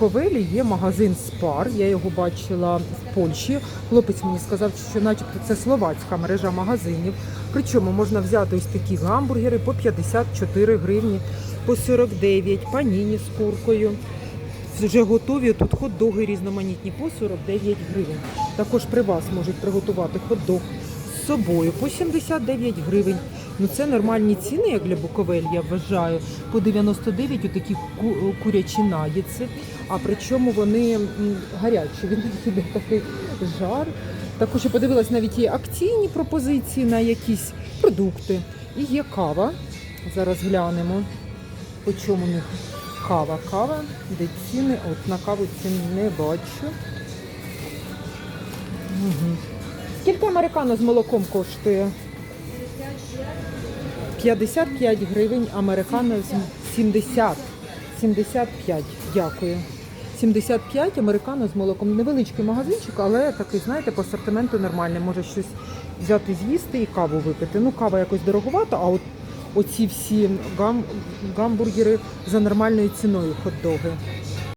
Буковелі є магазин Спар. Я його бачила в Польщі. Хлопець мені сказав, що начебто це словацька мережа магазинів. Причому можна взяти ось такі гамбургери по 54 гривні, по 49, паніні з куркою. Вже готові тут хот-доги різноманітні по 49 гривень. Також при вас можуть приготувати хот-дог з собою по 79 гривень. Ну це нормальні ціни, як для Буковель, я вважаю. По 99 отакі ку- курячі наїці. А причому вони гарячі. Він йде такий жар. Також я подивилась навіть є акційні пропозиції на якісь продукти. І є кава. Зараз глянемо, по чому у них кава. Кава, де ціни, от на каву цін не бачу. Угу. Скільки американо з молоком коштує? 55 гривень, американо з 70. 75, дякую. 75 американо з молоком. Невеличкий магазинчик, але такий, знаєте, по асортименту нормальний. Може щось взяти з'їсти і каву випити. Ну, кава якось дороговата, а от оці всі гам, гамбургери за нормальною ціною хот-доги.